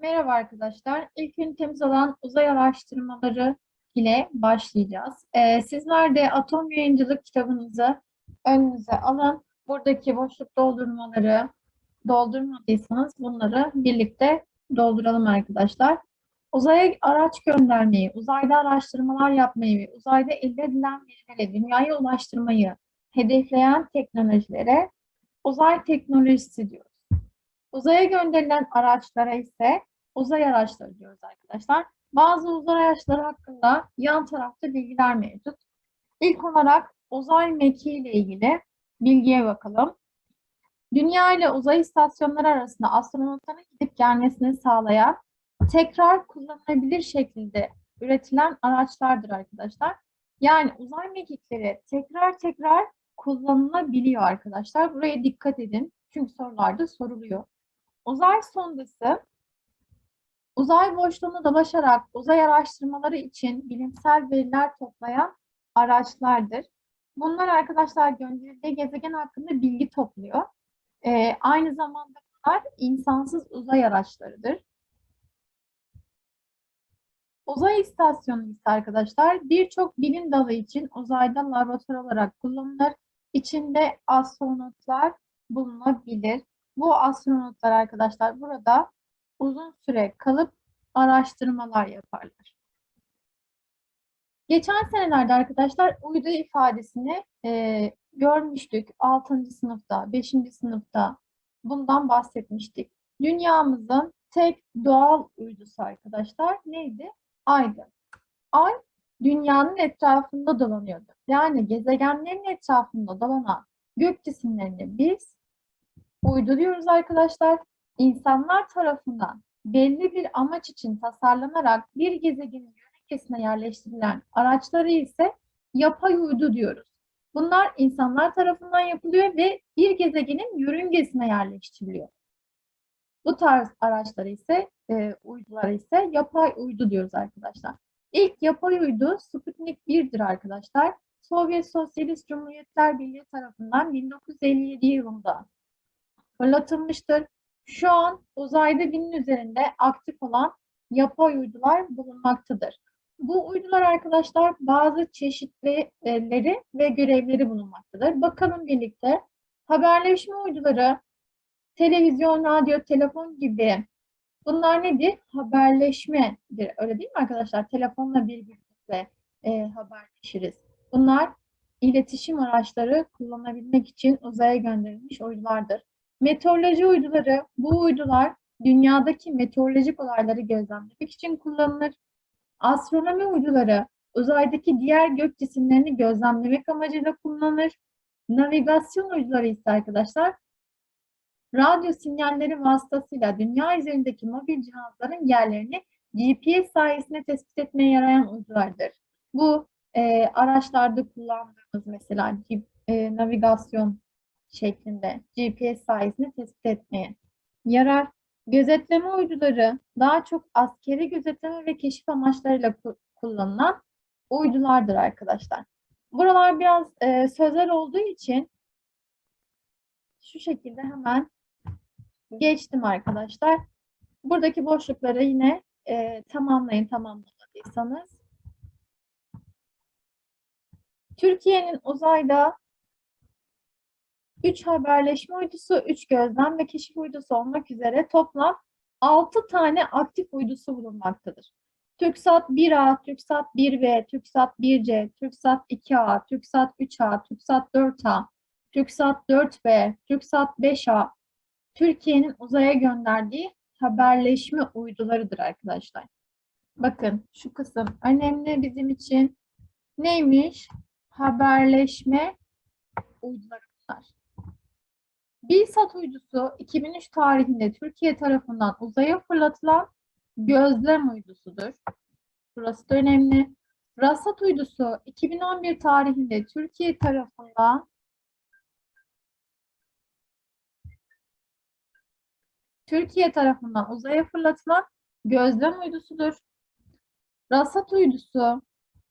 Merhaba arkadaşlar. İlk ünitemiz olan uzay araştırmaları ile başlayacağız. Ee, sizler de atom yayıncılık kitabınızı önünüze alın. Buradaki boşluk doldurmaları doldurmadıysanız bunları birlikte dolduralım arkadaşlar. Uzaya araç göndermeyi, uzayda araştırmalar yapmayı ve uzayda elde edilen verileri dünyaya ulaştırmayı hedefleyen teknolojilere uzay teknolojisi diyoruz. Uzaya gönderilen araçlara ise uzay araçları diyoruz arkadaşlar. Bazı uzay araçları hakkında yan tarafta bilgiler mevcut. İlk olarak uzay mekiği ile ilgili bilgiye bakalım. Dünya ile uzay istasyonları arasında astronotların gidip gelmesini sağlayan tekrar kullanılabilir şekilde üretilen araçlardır arkadaşlar. Yani uzay mekikleri tekrar tekrar kullanılabiliyor arkadaşlar. Buraya dikkat edin. Çünkü sorularda soruluyor. Uzay sondası uzay boşluğunu dolaşarak uzay araştırmaları için bilimsel veriler toplayan araçlardır. Bunlar arkadaşlar gönderildiği gezegen hakkında bilgi topluyor. Ee, aynı zamanda bunlar insansız uzay araçlarıdır. Uzay istasyonu ise arkadaşlar birçok bilim dalı için uzayda laboratuvar olarak kullanılır. İçinde astronotlar bulunabilir. Bu astronotlar arkadaşlar burada uzun süre kalıp araştırmalar yaparlar. Geçen senelerde arkadaşlar uydu ifadesini e, görmüştük. 6. sınıfta, 5. sınıfta bundan bahsetmiştik. Dünyamızın tek doğal uydusu arkadaşlar neydi? Aydı. Ay dünyanın etrafında dolanıyordu. Yani gezegenlerin etrafında dolanan gök cisimlerini biz uydu diyoruz arkadaşlar. İnsanlar tarafından belli bir amaç için tasarlanarak bir gezegenin yörüngesine yerleştirilen araçları ise yapay uydu diyoruz. Bunlar insanlar tarafından yapılıyor ve bir gezegenin yörüngesine yerleştiriliyor. Bu tarz araçları ise, e, uydular ise yapay uydu diyoruz arkadaşlar. İlk yapay uydu Sputnik 1'dir arkadaşlar. Sovyet Sosyalist Cumhuriyetler Birliği tarafından 1957 yılında fırlatılmıştır. Şu an uzayda binin üzerinde aktif olan yapay uydular bulunmaktadır. Bu uydular arkadaşlar bazı çeşitlileri ve görevleri bulunmaktadır. Bakalım birlikte. Haberleşme uyduları, televizyon, radyo, telefon gibi bunlar nedir? Haberleşmedir. Öyle değil mi arkadaşlar? Telefonla birbirimizle e, haberleşiriz. Bunlar iletişim araçları kullanabilmek için uzaya gönderilmiş uydulardır. Meteoroloji uyduları, bu uydular dünyadaki meteorolojik olayları gözlemlemek için kullanılır. Astronomi uyduları uzaydaki diğer gök cisimlerini gözlemlemek amacıyla kullanılır. Navigasyon uyduları ise arkadaşlar radyo sinyalleri vasıtasıyla dünya üzerindeki mobil cihazların yerlerini GPS sayesinde tespit etmeye yarayan uydulardır. Bu e, araçlarda kullandığımız mesela e, navigasyon şeklinde GPS sayesinde tespit etmeye yarar. Gözetleme uyduları daha çok askeri gözetleme ve keşif amaçlarıyla kullanılan uydulardır arkadaşlar. Buralar biraz e, sözel olduğu için şu şekilde hemen geçtim arkadaşlar. Buradaki boşlukları yine e, tamamlayın tamamlamadıysanız. Türkiye'nin uzayda 3 haberleşme uydusu, 3 gözlem ve keşif uydusu olmak üzere toplam 6 tane aktif uydusu bulunmaktadır. TürkSat 1A, TürkSat 1B, TürkSat 1C, TürkSat 2A, TürkSat 3A, TürkSat 4A, TürkSat 4B, TürkSat 5A, Türkiye'nin uzaya gönderdiği haberleşme uydularıdır arkadaşlar. Bakın şu kısım önemli bizim için. Neymiş? Haberleşme uyduları. BİSAT uydusu 2003 tarihinde Türkiye tarafından uzaya fırlatılan gözlem uydusudur. Burası da önemli. Rasat uydusu 2011 tarihinde Türkiye tarafından Türkiye tarafından uzaya fırlatılan gözlem uydusudur. Rasat uydusu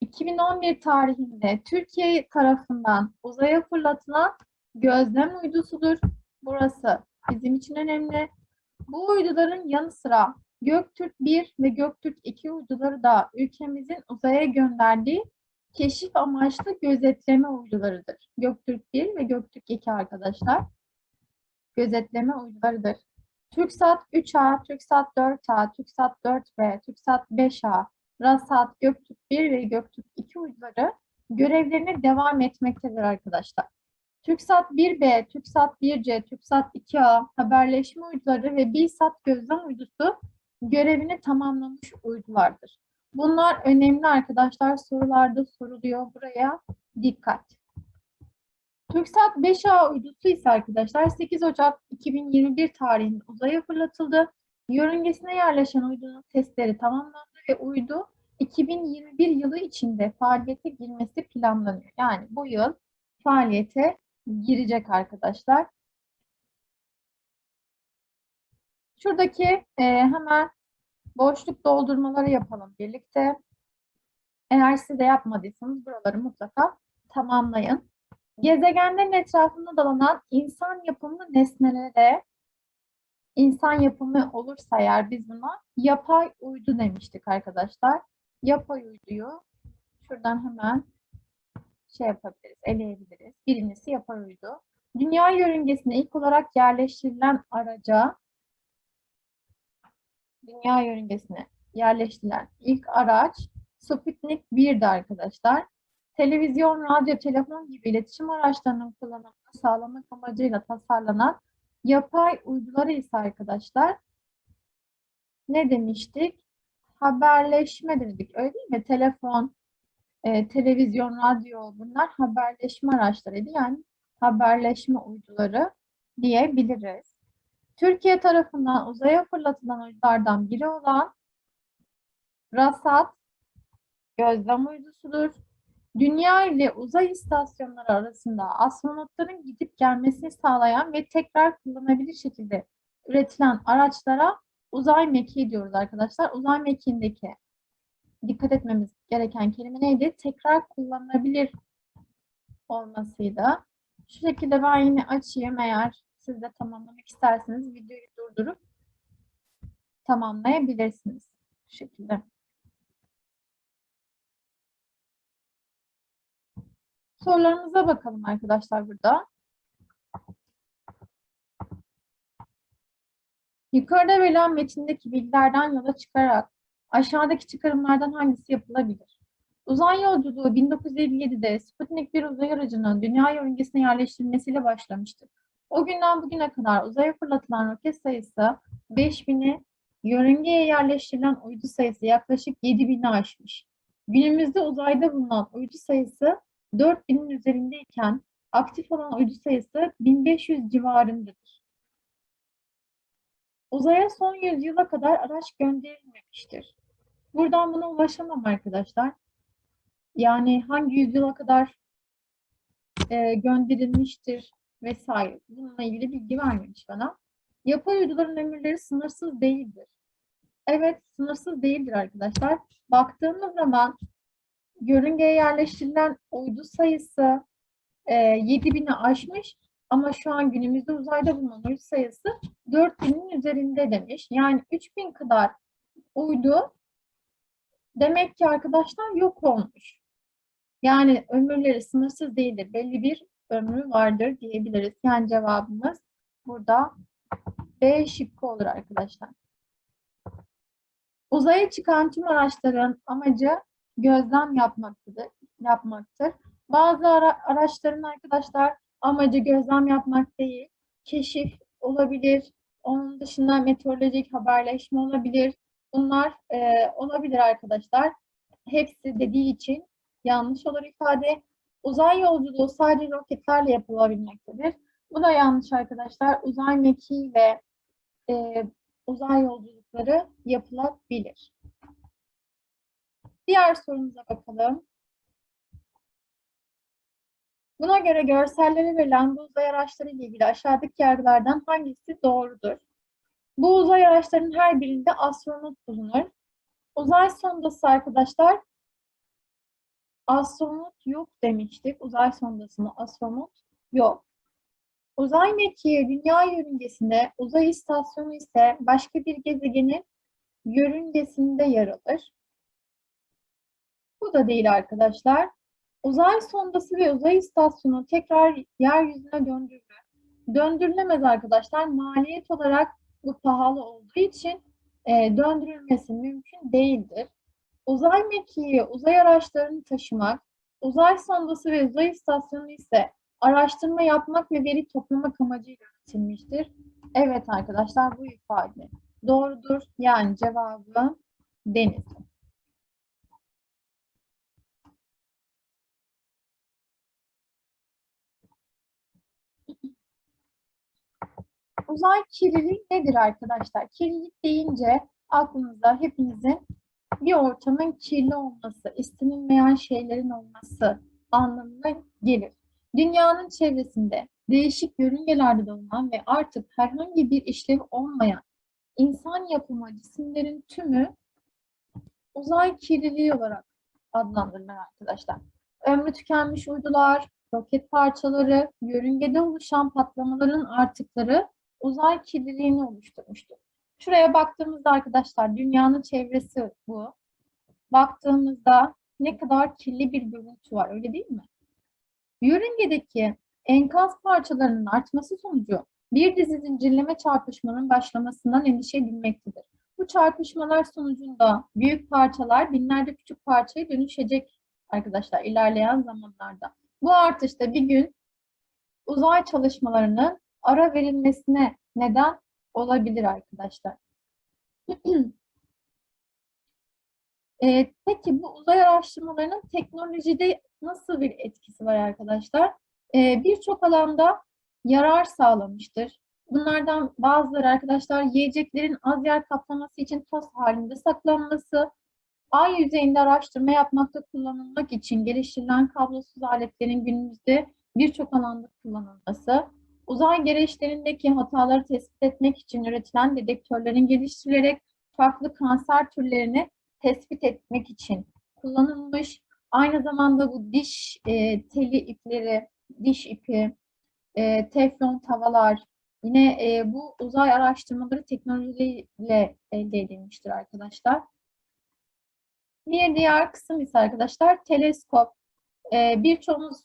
2011 tarihinde Türkiye tarafından uzaya fırlatılan gözlem uydusudur. Burası bizim için önemli. Bu uyduların yanı sıra Göktürk 1 ve Göktürk 2 uyduları da ülkemizin uzaya gönderdiği keşif amaçlı gözetleme uydularıdır. Göktürk 1 ve Göktürk 2 arkadaşlar. Gözetleme uydularıdır. TürkSat 3A, TürkSat 4A, TürkSat 4B, TürkSat 5A, Rasat, Göktürk 1 ve Göktürk 2 uyduları görevlerine devam etmektedir arkadaşlar. TürkSat 1B, TürkSat 1C, TürkSat 2A haberleşme uyduları ve BİSAT gözlem uydusu görevini tamamlamış uydulardır. Bunlar önemli arkadaşlar. Sorularda soruluyor. Buraya dikkat. TürkSat 5A uydusu ise arkadaşlar 8 Ocak 2021 tarihinde uzaya fırlatıldı. Yörüngesine yerleşen uydunun testleri tamamlandı ve uydu 2021 yılı içinde faaliyete girmesi planlanıyor. Yani bu yıl faaliyete girecek arkadaşlar. Şuradaki e, hemen boşluk doldurmaları yapalım birlikte. Eğer siz de yapmadıysanız buraları mutlaka tamamlayın. Gezegenlerin etrafında dolanan insan yapımı nesnelere insan yapımı olursa eğer biz buna yapay uydu demiştik arkadaşlar. Yapay uyduyu şuradan hemen şey yapabiliriz, eleyebiliriz. Birincisi yapay uydu. Dünya yörüngesine ilk olarak yerleştirilen araca Dünya yörüngesine yerleştirilen ilk araç Sputnik 1'di arkadaşlar. Televizyon, radyo, telefon gibi iletişim araçlarının kullanımını sağlamak amacıyla tasarlanan yapay uyduları ise arkadaşlar ne demiştik? Haberleşme dedik. Öyle değil mi? Telefon, e, televizyon, radyo bunlar haberleşme araçlarıydı. Yani haberleşme uyduları diyebiliriz. Türkiye tarafından uzaya fırlatılan uydulardan biri olan RASAT gözlem uydusudur. Dünya ile uzay istasyonları arasında astronotların gidip gelmesini sağlayan ve tekrar kullanabilir şekilde üretilen araçlara uzay mekiği diyoruz arkadaşlar. Uzay mekiğindeki dikkat etmemiz gereken kelime neydi? Tekrar kullanılabilir olmasıydı. Şu şekilde ben yine açayım eğer siz de tamamlamak isterseniz videoyu durdurup tamamlayabilirsiniz. Bu şekilde. Sorularımıza bakalım arkadaşlar burada. Yukarıda verilen metindeki bilgilerden yola çıkarak aşağıdaki çıkarımlardan hangisi yapılabilir? Uzay yolculuğu 1957'de Sputnik 1 uzay aracının dünya yörüngesine yerleştirilmesiyle başlamıştır. O günden bugüne kadar uzaya fırlatılan roket sayısı 5000'i, yörüngeye yerleştirilen uydu sayısı yaklaşık 7000'i aşmış. Günümüzde uzayda bulunan uydu sayısı 4000'in üzerindeyken aktif olan uydu sayısı 1500 civarındadır. Uzaya son yüzyıla kadar araç gönderilmemiştir. Buradan buna ulaşamam arkadaşlar. Yani hangi yüzyıla kadar e, gönderilmiştir vesaire. Bununla ilgili bilgi vermemiş bana. Yapay uyduların ömürleri sınırsız değildir. Evet, sınırsız değildir arkadaşlar. Baktığımız zaman yörüngeye yerleştirilen uydu sayısı e, 7000'i aşmış ama şu an günümüzde uzayda bulunan uydu sayısı 4000'in üzerinde demiş. Yani 3000 kadar uydu demek ki arkadaşlar yok olmuş. Yani ömürleri sınırsız değildir. Belli bir ömrü vardır diyebiliriz. Yani cevabımız burada B şıkkı olur arkadaşlar. Uzaya çıkan tüm araçların amacı gözlem yapmaktadır. yapmaktır. Bazı ara araçların arkadaşlar amacı gözlem yapmak değil, keşif olabilir. Onun dışında meteorolojik haberleşme olabilir. Bunlar e, olabilir arkadaşlar. Hepsi dediği için yanlış olur ifade. Uzay yolculuğu sadece roketlerle yapılabilmektedir. Bu da yanlış arkadaşlar. Uzay mekiği ve e, uzay yolculukları yapılabilir. Diğer sorumuza bakalım. Buna göre görsellere verilen bu uzay araçları ile ilgili aşağıdaki yargılardan hangisi doğrudur? Bu uzay araçlarının her birinde astronot bulunur. Uzay sondası arkadaşlar astronot yok demiştik. Uzay sondasında astronot yok. Uzay mekiği dünya yörüngesinde, uzay istasyonu ise başka bir gezegenin yörüngesinde yer alır. Bu da değil arkadaşlar. Uzay sondası ve uzay istasyonu tekrar yeryüzüne döndürülür. Döndürülemez arkadaşlar. Maliyet olarak bu pahalı olduğu için e, döndürülmesi mümkün değildir. Uzay mekiği, uzay araçlarını taşımak, uzay sondası ve uzay istasyonu ise araştırma yapmak ve veri toplamak amacıyla üretilmiştir. Evet arkadaşlar bu ifade doğrudur. Yani cevabı deniz. Uzay kirliliği nedir arkadaşlar? Kirlilik deyince aklınıza hepinizin bir ortamın kirli olması, istenilmeyen şeylerin olması anlamına gelir. Dünyanın çevresinde değişik yörüngelerde bulunan ve artık herhangi bir işlev olmayan insan yapımı cisimlerin tümü uzay kirliliği olarak adlandırılır arkadaşlar. Ömrü tükenmiş uydular, roket parçaları, yörüngede oluşan patlamaların artıkları uzay kirliliğini oluşturmuştur. Şuraya baktığımızda arkadaşlar dünyanın çevresi bu. Baktığımızda ne kadar kirli bir görüntü var öyle değil mi? Yörüngedeki enkaz parçalarının artması sonucu bir dizi zincirleme çarpışmanın başlamasından endişe edilmektedir. Bu çarpışmalar sonucunda büyük parçalar binlerce küçük parçaya dönüşecek arkadaşlar ilerleyen zamanlarda. Bu artışta bir gün uzay çalışmalarının ara verilmesine neden olabilir arkadaşlar. e, peki bu uzay araştırmalarının teknolojide nasıl bir etkisi var arkadaşlar? E, Birçok alanda yarar sağlamıştır. Bunlardan bazıları arkadaşlar yiyeceklerin az yer kaplaması için toz halinde saklanması, ay yüzeyinde araştırma yapmakta kullanılmak için geliştirilen kablosuz aletlerin günümüzde birçok alanda kullanılması, uzay gereçlerindeki hataları tespit etmek için üretilen dedektörlerin geliştirilerek farklı kanser türlerini tespit etmek için kullanılmış. Aynı zamanda bu diş e, teli ipleri, diş ipi, e, teflon tavalar, yine e, bu uzay araştırmaları teknolojiyle elde edilmiştir arkadaşlar. Bir diğer kısım ise arkadaşlar teleskop. E, Birçoğunuz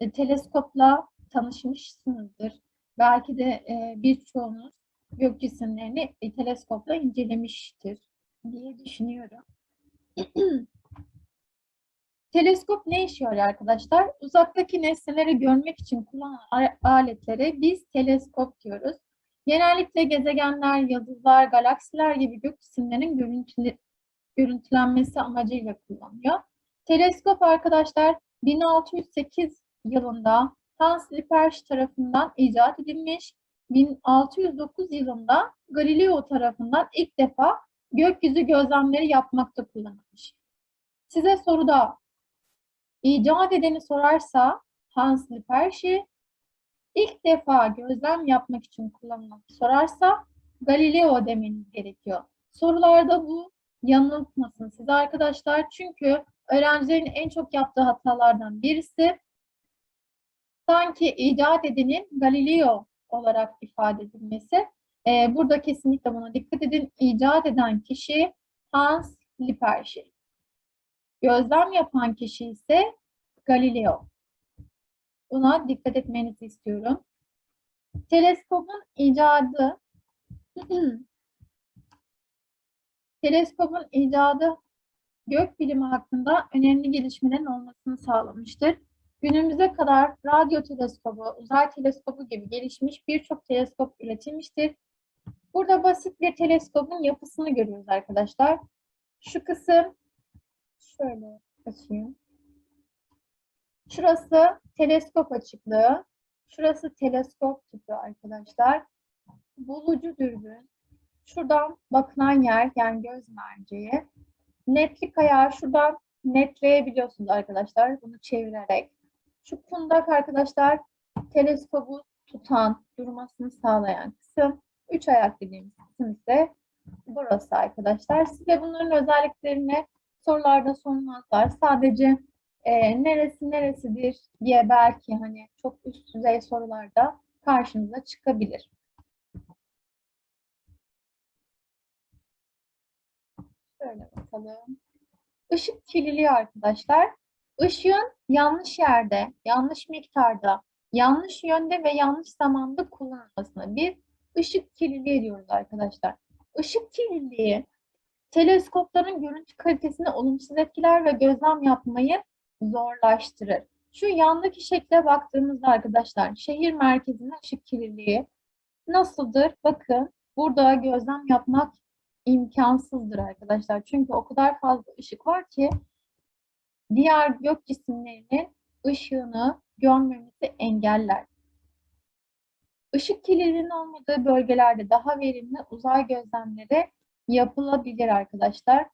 e, teleskopla tanışmışsınızdır. Belki de e, birçoğunuz gök cisimlerini e, teleskopla incelemiştir diye düşünüyorum. Teleskop ne işe yarıyor arkadaşlar? Uzaktaki nesneleri görmek için kullanılan aletlere biz teleskop diyoruz. Genellikle gezegenler, yıldızlar, galaksiler gibi gök cisimlerinin görüntülenmesi amacıyla kullanılıyor. Teleskop arkadaşlar 1608 yılında Hans Lippershey tarafından icat edilmiş. 1609 yılında Galileo tarafından ilk defa gökyüzü gözlemleri yapmakta kullanılmış. Size soruda icat edeni sorarsa Hans Lippershey, ilk defa gözlem yapmak için kullanılan sorarsa Galileo demeniz gerekiyor. Sorularda bu yanıltmasın size arkadaşlar. Çünkü öğrencilerin en çok yaptığı hatalardan birisi sanki icat edenin Galileo olarak ifade edilmesi. Ee, burada kesinlikle buna dikkat edin. İcat eden kişi Hans Lippershey. Gözlem yapan kişi ise Galileo. Buna dikkat etmenizi istiyorum. Teleskopun icadı Teleskopun icadı gök bilimi hakkında önemli gelişmelerin olmasını sağlamıştır. Günümüze kadar radyo teleskobu, uzay teleskobu gibi gelişmiş birçok teleskop üretilmiştir. Burada basit bir teleskopun yapısını görüyoruz arkadaşlar. Şu kısım şöyle açayım. Şurası teleskop açıklığı. Şurası teleskop tipi arkadaşlar. Bulucu dürbün. Şuradan bakılan yer yani göz merceği. Netlik ayağı şuradan netleyebiliyorsunuz arkadaşlar. Bunu çevirerek. Şu kundak arkadaşlar teleskobu tutan, durmasını sağlayan kısım. Üç ayak dediğimiz kısım ise burası arkadaşlar. Size bunların özelliklerini sorularda sormazlar. Sadece e, neresi neresidir diye belki hani çok üst düzey sorularda karşınıza çıkabilir. Şöyle bakalım. Işık kirliliği arkadaşlar. Işığın yanlış yerde, yanlış miktarda, yanlış yönde ve yanlış zamanda kullanılmasına biz ışık kirliliği diyoruz arkadaşlar. Işık kirliliği teleskopların görüntü kalitesini olumsuz etkiler ve gözlem yapmayı zorlaştırır. Şu yandaki şekle baktığımızda arkadaşlar şehir merkezinde ışık kirliliği nasıldır? Bakın burada gözlem yapmak imkansızdır arkadaşlar. Çünkü o kadar fazla ışık var ki diğer gök cisimlerinin ışığını görmemizi engeller. Işık kirliliğinin olmadığı bölgelerde daha verimli uzay gözlemleri yapılabilir arkadaşlar.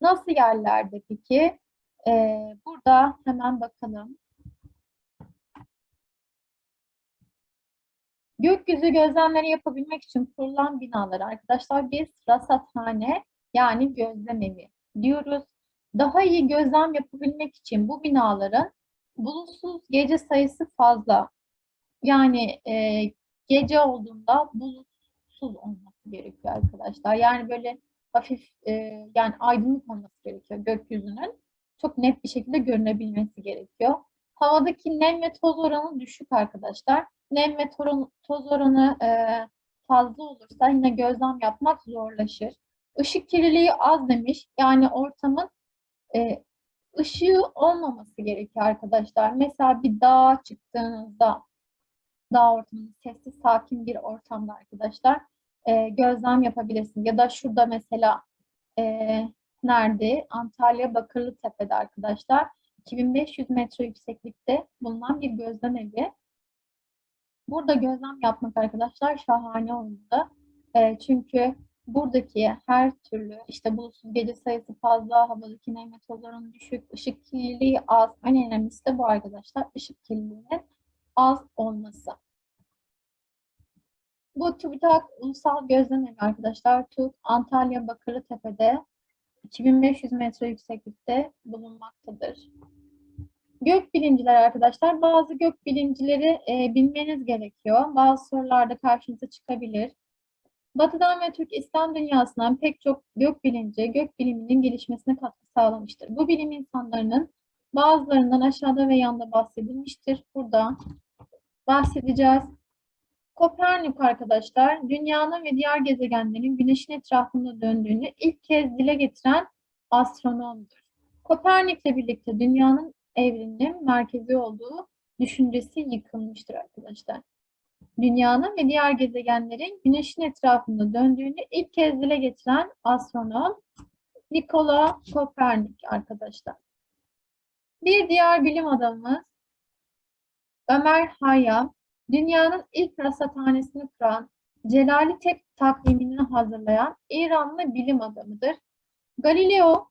Nasıl yerlerde peki? Ee, burada hemen bakalım. Gökyüzü gözlemleri yapabilmek için kurulan binaları arkadaşlar biz rasathane yani gözlem evi diyoruz. Daha iyi gözlem yapabilmek için bu binaların bulutsuz gece sayısı fazla. Yani e, gece olduğunda bulutsuz olması gerekiyor arkadaşlar. Yani böyle hafif e, yani aydınlık olması gerekiyor gökyüzünün. Çok net bir şekilde görünebilmesi gerekiyor. Havadaki nem ve toz oranı düşük arkadaşlar. Nem ve toz oranı e, fazla olursa yine gözlem yapmak zorlaşır. Işık kirliliği az demiş. Yani ortamın e, ışığı olmaması gerekiyor arkadaşlar. Mesela bir dağa çıktığınızda dağ ortamında sessiz sakin bir ortamda arkadaşlar e, gözlem yapabilirsiniz. Ya da şurada mesela e, nerede? Antalya Bakırlıtepe'de arkadaşlar. 2500 metre yükseklikte bulunan bir gözlem evi. Burada gözlem yapmak arkadaşlar şahane oldu. E, çünkü buradaki her türlü işte bulutsuz gece sayısı fazla, havadaki nem toz oranı düşük, ışık kirliliği az. En önemlisi de bu arkadaşlar ışık kirliliğinin az olması. Bu TÜBİTAK Ulusal Gözlem Evi arkadaşlar. TÜK Antalya Bakırlıtepe'de 2500 metre yükseklikte bulunmaktadır. Gök bilinciler arkadaşlar. Bazı gök bilincileri e, bilmeniz gerekiyor. Bazı sorularda karşınıza çıkabilir. Batı'dan ve Türk İslam dünyasından pek çok gök bilinci, gök biliminin gelişmesine katkı sağlamıştır. Bu bilim insanlarının bazılarından aşağıda ve yanda bahsedilmiştir. Burada bahsedeceğiz. Kopernik arkadaşlar, dünyanın ve diğer gezegenlerin güneşin etrafında döndüğünü ilk kez dile getiren astronomdur. Kopernik'le birlikte dünyanın evrenin merkezi olduğu düşüncesi yıkılmıştır arkadaşlar. Dünyanın ve diğer gezegenlerin güneşin etrafında döndüğünü ilk kez dile getiren astronom Nikola Kopernik arkadaşlar. Bir diğer bilim adamımız Ömer Hayyam, dünyanın ilk rasathanesini kuran, Celali Tek takvimini hazırlayan İranlı bilim adamıdır. Galileo,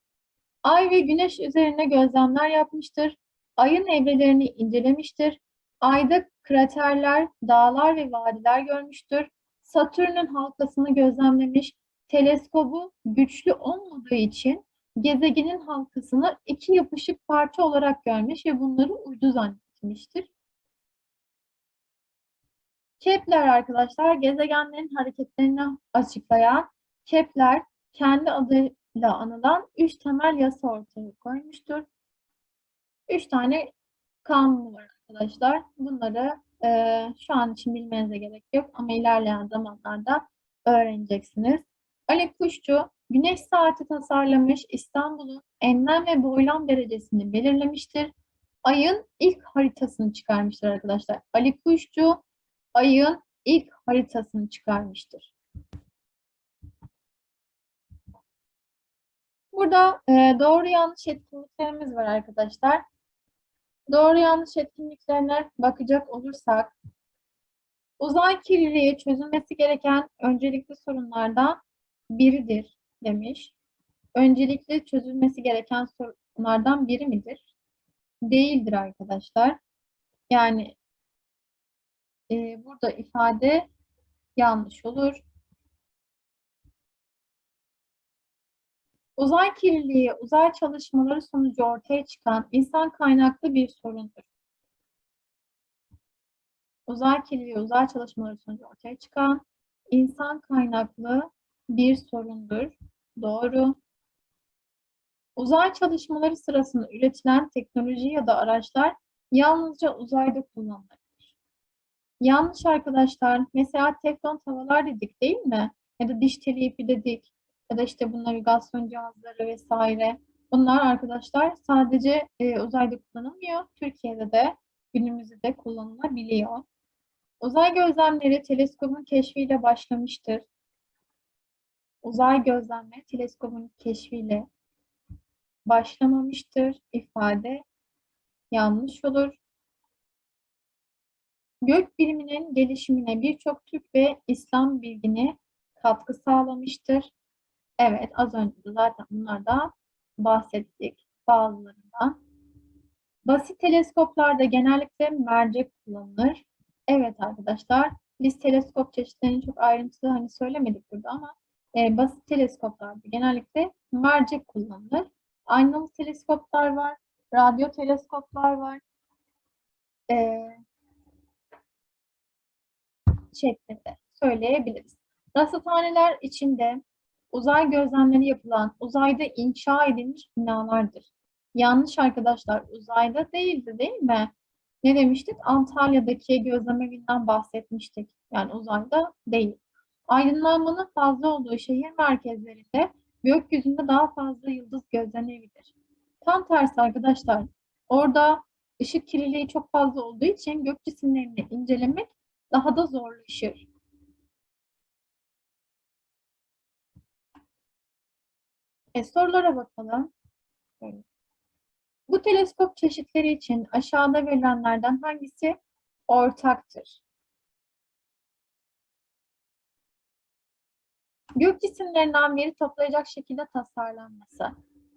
Ay ve Güneş üzerine gözlemler yapmıştır. Ayın evrelerini incelemiştir. Ayda kraterler, dağlar ve vadiler görmüştür. Satürn'ün halkasını gözlemlemiş. Teleskobu güçlü olmadığı için gezegenin halkasını iki yapışık parça olarak görmüş ve bunları uydu zannetmiştir. Kepler arkadaşlar gezegenlerin hareketlerini açıklayan Kepler kendi adıyla anılan üç temel yasa ortaya koymuştur. Üç tane kanun var arkadaşlar. Bunları e, şu an için bilmenize gerek yok ama ilerleyen zamanlarda öğreneceksiniz. Ali Kuşçu güneş saati tasarlamış İstanbul'un enlem ve boylam derecesini belirlemiştir. Ayın ilk haritasını çıkarmıştır arkadaşlar. Ali Kuşçu ayın ilk haritasını çıkarmıştır. Burada e, doğru yanlış etkinliklerimiz var arkadaşlar. Doğru yanlış etkinliklerine bakacak olursak, uzay kirliliği çözülmesi gereken öncelikli sorunlardan biridir demiş. Öncelikli çözülmesi gereken sorunlardan biri midir? Değildir arkadaşlar. Yani e, burada ifade yanlış olur. Uzay kirliliği, uzay çalışmaları sonucu ortaya çıkan insan kaynaklı bir sorundur. Uzay kirliliği, uzay çalışmaları sonucu ortaya çıkan insan kaynaklı bir sorundur. Doğru. Uzay çalışmaları sırasında üretilen teknoloji ya da araçlar yalnızca uzayda kullanılır. Yanlış arkadaşlar. Mesela teflon tavalar dedik değil mi? Ya da diş teli ipi dedik. Ya da işte bu navigasyon cihazları vesaire. Bunlar arkadaşlar sadece e, uzayda kullanılmıyor. Türkiye'de de günümüzde de kullanılabiliyor. Uzay gözlemleri teleskopun keşfiyle başlamıştır. Uzay gözlemleri teleskopun keşfiyle başlamamıştır. ifade yanlış olur. Gök biliminin gelişimine birçok Türk ve İslam bilgini katkı sağlamıştır. Evet, az önce de zaten bunlardan bahsettik bazılarından. Basit teleskoplarda genellikle mercek kullanılır. Evet arkadaşlar, biz teleskop çeşitlerini çok ayrıntılı hani söylemedik burada ama e, basit teleskoplarda genellikle mercek kullanılır. Aynalı teleskoplar var, radyo teleskoplar var. E, şeklinde söyleyebiliriz. Rasathaneler içinde uzay gözlemleri yapılan, uzayda inşa edilmiş binalardır. Yanlış arkadaşlar, uzayda değildi değil mi? Ne demiştik? Antalya'daki gözlemevinden bahsetmiştik. Yani uzayda değil. Aydınlanmanın fazla olduğu şehir merkezlerinde gökyüzünde daha fazla yıldız gözlenebilir. Tam tersi arkadaşlar. Orada ışık kirliliği çok fazla olduğu için gök cisimlerini incelemek daha da zorlaşır. E, sorulara bakalım. Bu teleskop çeşitleri için aşağıda verilenlerden hangisi ortaktır? Gök cisimlerinden veri toplayacak şekilde tasarlanması.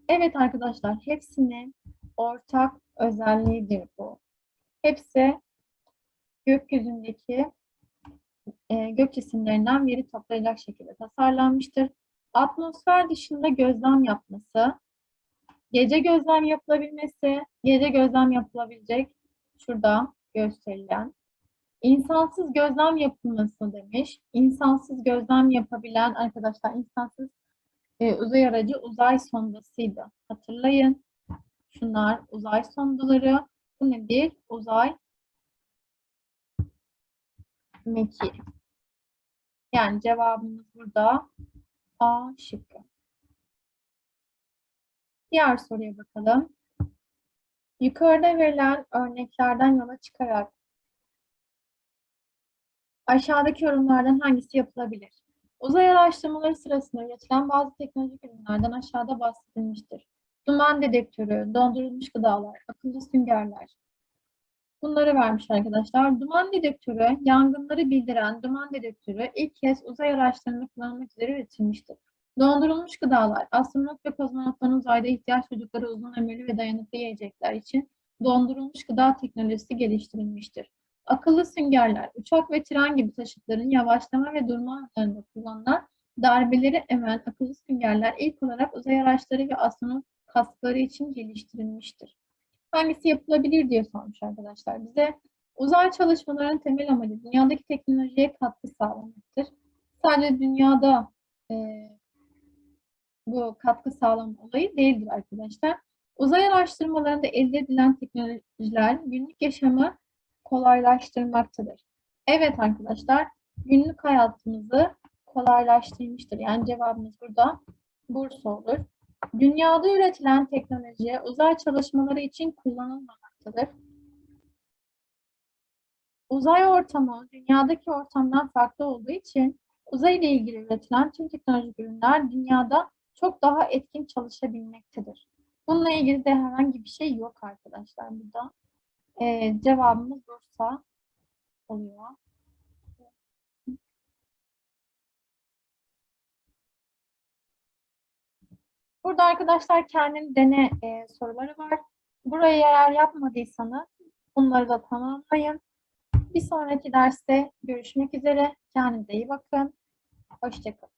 Evet arkadaşlar, hepsinin ortak özelliğidir bu. Hepsi gökyüzündeki e, gök cisimlerinden veri toplayacak şekilde tasarlanmıştır. Atmosfer dışında gözlem yapması, gece gözlem yapılabilmesi, gece gözlem yapılabilecek şurada gösterilen. İnsansız gözlem yapılması demiş. İnsansız gözlem yapabilen arkadaşlar insansız e, uzay aracı uzay sondasıydı. Hatırlayın. Şunlar uzay sondaları. Bu nedir? Uzay meki. Yani cevabımız burada A şıkkı. Diğer soruya bakalım. Yukarıda verilen örneklerden yola çıkarak aşağıdaki yorumlardan hangisi yapılabilir? Uzay araştırmaları sırasında üretilen bazı teknolojik ürünlerden aşağıda bahsedilmiştir. Duman dedektörü, dondurulmuş gıdalar, akıllı süngerler, Bunları vermiş arkadaşlar. Duman dedektörü, yangınları bildiren duman dedektörü ilk kez uzay araçlarında kullanılmak üzere üretilmiştir. Dondurulmuş gıdalar, astronot ve kozmonotların uzayda ihtiyaç duydukları uzun ömürlü ve dayanıklı yiyecekler için dondurulmuş gıda teknolojisi geliştirilmiştir. Akıllı süngerler, uçak ve tren gibi taşıtların yavaşlama ve durma anlarında kullanılan darbeleri emen akıllı süngerler ilk olarak uzay araçları ve astronot kaskları için geliştirilmiştir hangisi yapılabilir diye sormuş arkadaşlar bize. Uzay çalışmalarının temel amacı dünyadaki teknolojiye katkı sağlamaktır. Sadece dünyada e, bu katkı sağlama olayı değildir arkadaşlar. Uzay araştırmalarında elde edilen teknolojiler günlük yaşamı kolaylaştırmaktadır. Evet arkadaşlar, günlük hayatımızı kolaylaştırmıştır. Yani cevabımız burada Bursa olur. Dünyada üretilen teknoloji uzay çalışmaları için kullanılmamaktadır. Uzay ortamı dünyadaki ortamdan farklı olduğu için uzay ile ilgili üretilen tüm teknolojik ürünler dünyada çok daha etkin çalışabilmektedir. Bununla ilgili de herhangi bir şey yok arkadaşlar burada. Ee, cevabımız Bursa oluyor. Burada arkadaşlar kendim dene e, soruları var. Burayı eğer yapmadıysanız bunları da tamamlayın. Bir sonraki derste görüşmek üzere. Kendinize iyi bakın. Hoşçakalın.